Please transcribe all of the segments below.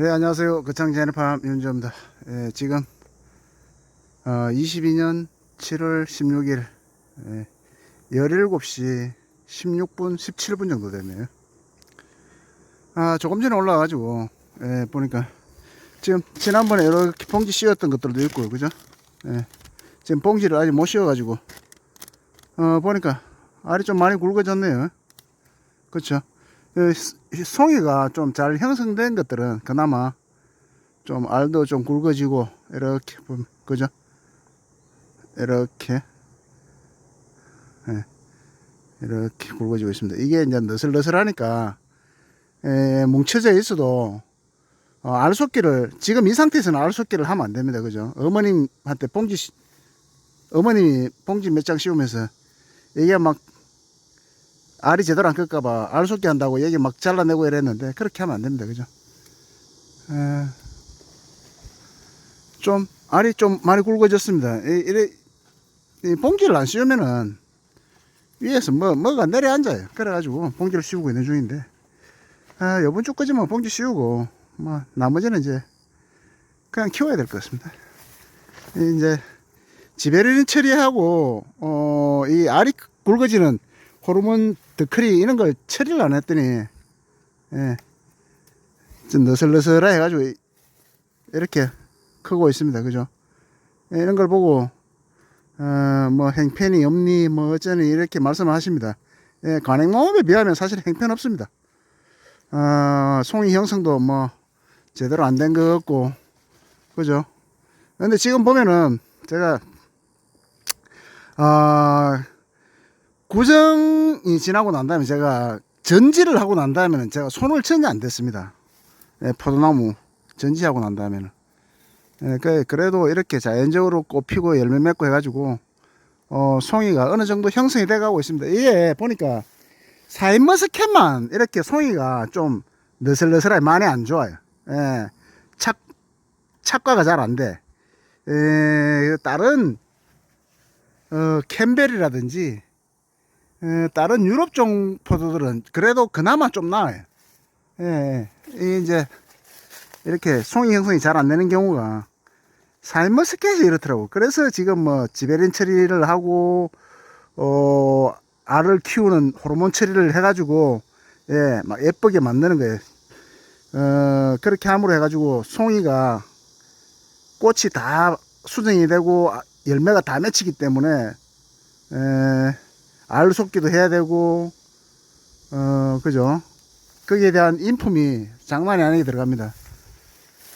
네, 안녕하세요. 거창 제네팜 윤주입니다. 예, 지금 어, 22년 7월 16일 예, 17시 16분, 17분 정도 됐네요. 아, 조금 전에 올라와 가지고 예, 보니까 지금 지난번에 이렇게 봉지 씌웠던 것들도 있고, 그죠? 예, 지금 봉지를 아직 못 씌워 가지고 어, 보니까 알이 좀 많이 굵어졌네요. 그렇죠? 그이 송이가 좀 잘 형성된 것들은 그나마 좀 알도 좀 굵어지고 이렇게 보면 그죠? 이렇게 예, 이렇게 굵어지고 있습니다. 이게 이제 너슬너슬하니까 에, 뭉쳐져 있어도 어, 알속기를 지금 이 상태에서는 알속기를 하면 안 됩니다. 그죠? 어머님한테 봉지 씌- 어머님이 봉지 몇 장 씌우면서 이게 막 알이 제대로 안 끌까봐 알속기 한다고 얘기 막 잘라내고 이랬는데 그렇게 하면 안 됩니다. 그죠? 에, 좀 알이 좀 많이 굵어졌습니다. 이, 이래 이 봉지를 안 씌우면은 위에서 뭐 뭐가 내려앉아요. 그래가지고 봉지를 씌우고 있는 중인데 아, 요번 주까지만 봉지 씌우고 뭐 나머지는 이제 그냥 키워야 될 것 같습니다. 이 이제 지베리는 처리하고 어, 이 알이 굵어지는 호르몬 더크리 이런 걸 처리를 안 했더니 예, 좀 너슬너슬해 해가지고 이- 이렇게 크고 있습니다. 그죠? 예, 이런 걸 보고 어, 뭐 행편이 없니 뭐 어쩌니 이렇게 말씀을 하십니다. 예, 관행농업에 비하면 사실 행편 없습니다. 어, 송이 형성도 뭐 제대로 안 된 것 같고 그죠? 근데 지금 보면은 제가 아 구정이 지나고 난 다음에 제가 전지를 하고 난 다음에는 제가 손을 전혀 안 댔습니다. 예, 포도나무 전지하고 난 다음에는. 예, 그- 그래도 이렇게 자연적으로 꽃피고 열매 맺고 해가지고, 어, 송이가 어느 정도 형성이 돼 가고 있습니다. 이게 보니까 사인 머스켓만 이렇게 송이가 좀 너슬너슬하게 많이 안 좋아요. 예, 착, 착과가 잘 안 돼. 에, 다른, 어, 캠벨이라든지, 에, 다른 유럽종 포도들은 그래도 그나마 좀 나아요. 예, 예. 이 이제 이렇게 송이 형성이 잘 안 되는 경우가 사이머스켓이 이렇더라고. 그래서 지금 뭐 지베린 처리를 하고 어 알을 키우는 호르몬 처리를 해가지고 예, 막 예쁘게 만드는 거예요. 어 그렇게 함으로 해가지고 송이가 꽃이 다 수정이 되고 아, 열매가 다 맺히기 때문에 에, 알 속기도 해야 되고 어 그죠? 거기에 대한 인품이 장난이 아니게 들어갑니다.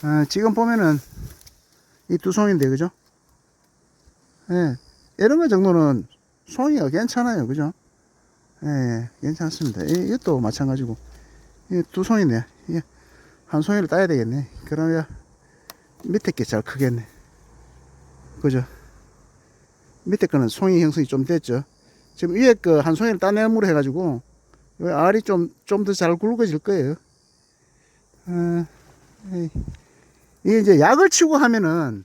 어, 지금 보면은 이 두 송인데 그죠? 예 이런 거 정도는 송이가 괜찮아요 그죠? 예 괜찮습니다. 이, 이것도 마찬가지고. 이두 송이네. 이, 한 송이를 따야 되겠네. 그러면 밑에 게 잘 크겠네. 그죠? 밑에 거는 송이 형성이 좀 됐죠 지금 위에 거 한 송이를 따내므로 해가지고 이 알이 좀 좀 더 잘 굵어질 거예요. 어. 이게 이제 약을 치고 하면은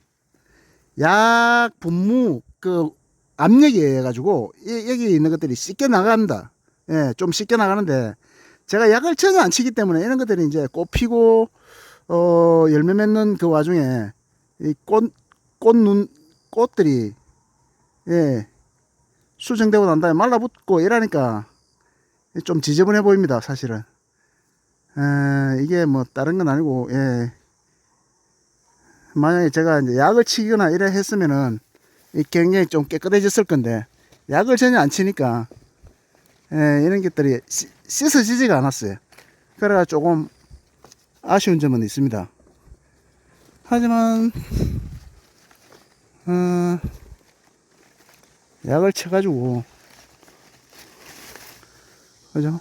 약 분무 그 압력이 해가지고 이- 여기 있는 것들이 씻겨 나갑니다. 예, 좀 씻겨 나가는데 제가 약을 전혀 안 치기 때문에 이런 것들이 이제 꽃 피고 어 열매 맺는 그 와중에 이 꽃 꽃눈 꽃들이 예 수정되고 난 다음에 말라붙고 이러니까 좀 지저분해 보입니다, 사실은. 에, 이게 뭐 다른 건 아니고, 예. 만약에 제가 이제 약을 치거나 이래 했으면은 이 굉장히 좀 깨끗해졌을 건데, 약을 전혀 안 치니까, 예, 이런 것들이 씻- 씻어지지가 않았어요. 그래가 조금 아쉬운 점은 있습니다. 하지만, 어, 약을 쳐가지고, 그죠?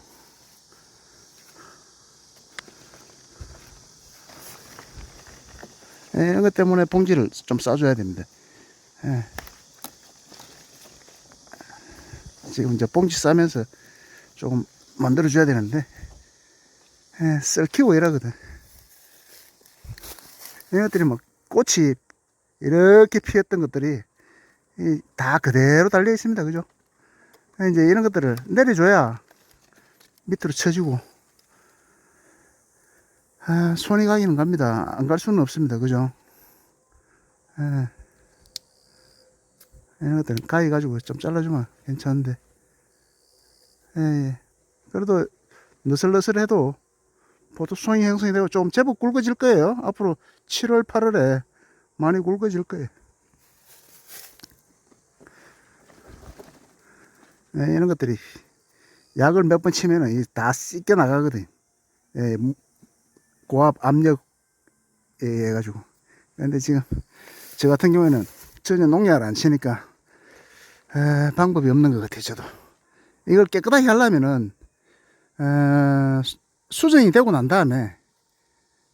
예, 이런 것 때문에 봉지를 좀 싸줘야 됩니다. 예. 지금 이제 봉지 싸면서 조금 만들어줘야 되는데, 예, 썰키고 이러거든. 이것들이 뭐 꽃이 이렇게 피었던 것들이 이, 다 그대로 달려 있습니다. 그죠? 이제 이런 것들을 내려줘야 밑으로 쳐지고 아, 손이 가기는 갑니다. 안 갈 수는 없습니다. 그죠? 예. 이런 것들은 가위 가지고 좀 잘라주면 괜찮은데. 예, 예. 그래도 느슬느슬해도 보통송이 형성이 되고 좀 제법 굵어질 거예요. 앞으로 7월, 8월에 많이 굵어질 거예요. 이런 것들이 약을 몇 번 치면은 이다 씻겨 나가거든. 예, 무- 고압 압력 에 해가지고. 근데 지금 저 같은 경우에는 전혀 농약을 안 치니까 에, 방법이 없는 것 같아요. 저도 이걸 깨끗하게 하려면은 어, 수- 수정이 되고 난 다음에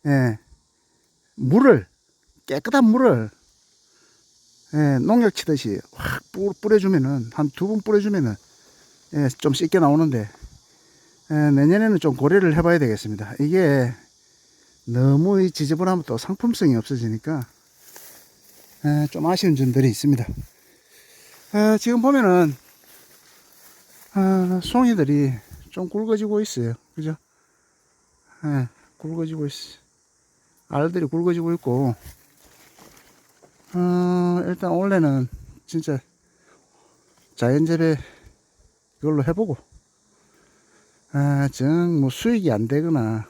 예, 물을 깨끗한 물을 예, 농약 치듯이 확 뿌- 뿌려주면은 한 두 번 뿌려주면은 예, 좀 씻겨 나오는데 예, 내년에는 좀 고려를 해봐야 되겠습니다. 이게 너무 이 지저분하면 또 상품성이 없어지니까 예, 좀 아쉬운 점들이 있습니다. 예, 지금 보면은 아, 송이들이 좀 굵어지고 있어요. 그죠? 예, 굵어지고 있어. 알들이 굵어지고 있고 어, 일단 원래는 진짜 자연재배 이걸로 해보고 아, 정뭐 수익이 안 되거나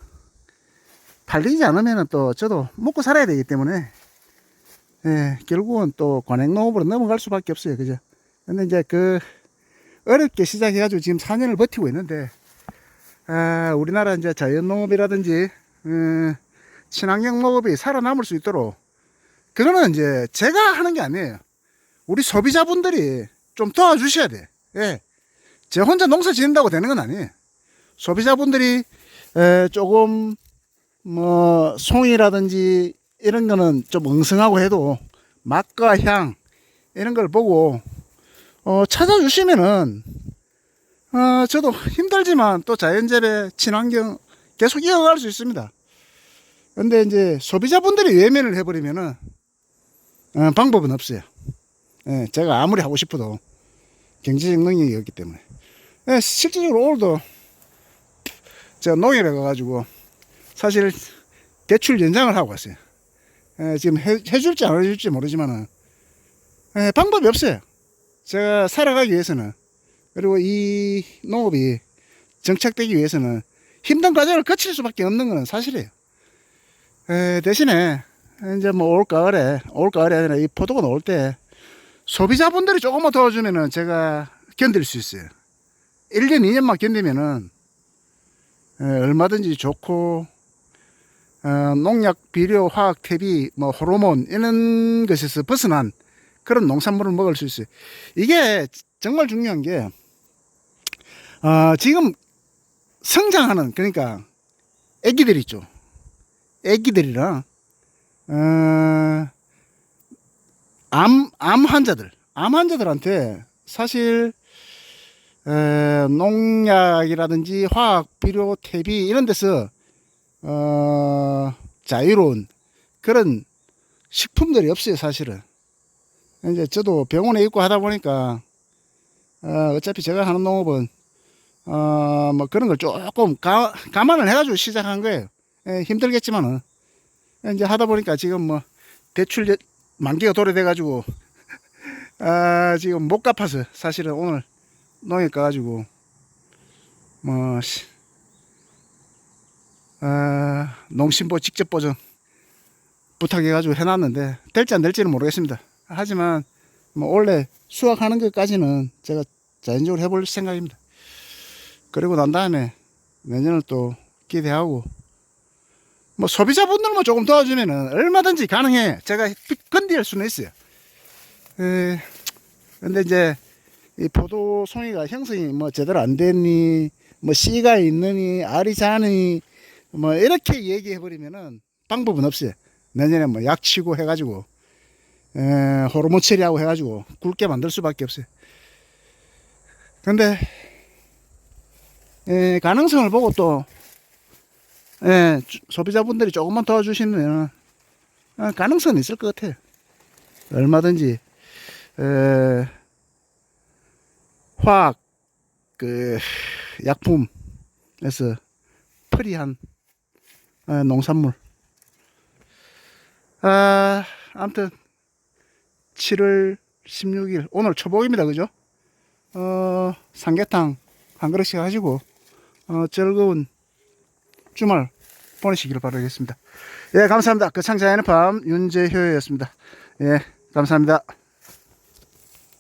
팔리지 않으면은 또 저도 먹고 살아야 되기 때문에 예, 결국은 또 관행농업으로 넘어갈 수밖에 없어요. 그죠? 근데 이제 그 어렵게 시작해가지고 지금 4년을 버티고 있는데 아, 우리나라 이제 자연농업이라든지 음, 친환경 농업이 살아남을 수 있도록 그거는 이제 제가 하는 게 아니에요. 우리 소비자분들이 좀 도와주셔야 돼. 예. 제 혼자 농사 짓는다고 되는 건 아니에요. 소비자분들이 에, 조금 뭐 송이라든지 이런 거는 좀 엉성하고 해도 맛과 향 이런 걸 보고 어, 찾아주시면은 어, 저도 힘들지만 또 자연재배 친환경 계속 이어갈 수 있습니다. 근데 이제 소비자분들이 외면을 해버리면은 어, 방법은 없어요. 예, 제가 아무리 하고 싶어도 경제적 능력이 없기 때문에 예, 실질적으로 오늘도 제가 농협에 가가지고 사실 대출 연장을 하고 왔어요. 예, 지금 해, 해줄지 안 해줄지 모르지만은 예, 방법이 없어요. 제가 살아가기 위해서는 그리고 이 농업이 정착되기 위해서는 힘든 과정을 거칠 수밖에 없는 것은 사실이에요. 에, 대신에 이제 뭐 올 가을에 올 가을이 아니라 이 포도가 나올 때 소비자분들이 조금만 도와주면은 제가 견딜 수 있어요. 1년 2년만 견디면은 에, 얼마든지 좋고 어, 농약, 비료, 화학, 퇴비, 뭐 호르몬 이런 것에서 벗어난 그런 농산물을 먹을 수 있어요. 이게 정말 중요한 게 어, 지금 성장하는 그러니까 애기들 있죠. 애기들이랑 어, 암, 암 환자들, 암 환자들한테 사실 에, 농약이라든지 화학 비료 퇴비 이런 데서 어, 자유로운 그런 식품들이 없어요 사실은. 이제 저도 병원에 있고 하다 보니까 어, 어차피 제가 하는 농업은 어, 뭐 그런 걸 조금 가, 감안을 해가지고 시작한 거예요. 예, 힘들겠지만은. 이제 하다 보니까 지금 뭐 대출 여- 만기가 도래돼가지고 아 지금 못 갚아서 사실은 오늘 농협 가가지고 뭐 시- 아, 농심보 직접 보정 부탁해가지고 해놨는데 될지 안 될지는 모르겠습니다. 하지만 뭐 원래 수확하는 것까지는 제가 자연적으로 해볼 생각입니다. 그리고 난 다음에 내년을 또 기대하고 뭐 소비자분들만 조금 도와주면은 얼마든지 가능해. 제가 건드릴 수는 있어요. 에, 근데 이제 이 포도 송이가 형성이 뭐 제대로 안 됐니, 뭐 씨가 있느니, 알이 자니, 뭐 이렇게 얘기해 버리면은 방법은 없어요. 내년에 뭐 약 치고 해가지고 에, 호르몬 처리하고 해가지고 굵게 만들 수밖에 없어요. 근데 에, 가능성을 보고 또 예, 주- 소비자분들이 조금만 도와주시면 어, 가능성은 있을 것 같아요. 얼마든지 에, 화학 그 약품에서 프리한 에, 농산물. 아, 아무튼 7월 16일 오늘 초복입니다. 그죠? 어, 삼계탕 한 그릇씩 하시고 어, 즐거운 주말 보내시길 바라겠습니다. 예, 감사합니다. 그 창자연의 밤 윤재효였습니다. 예, 감사합니다.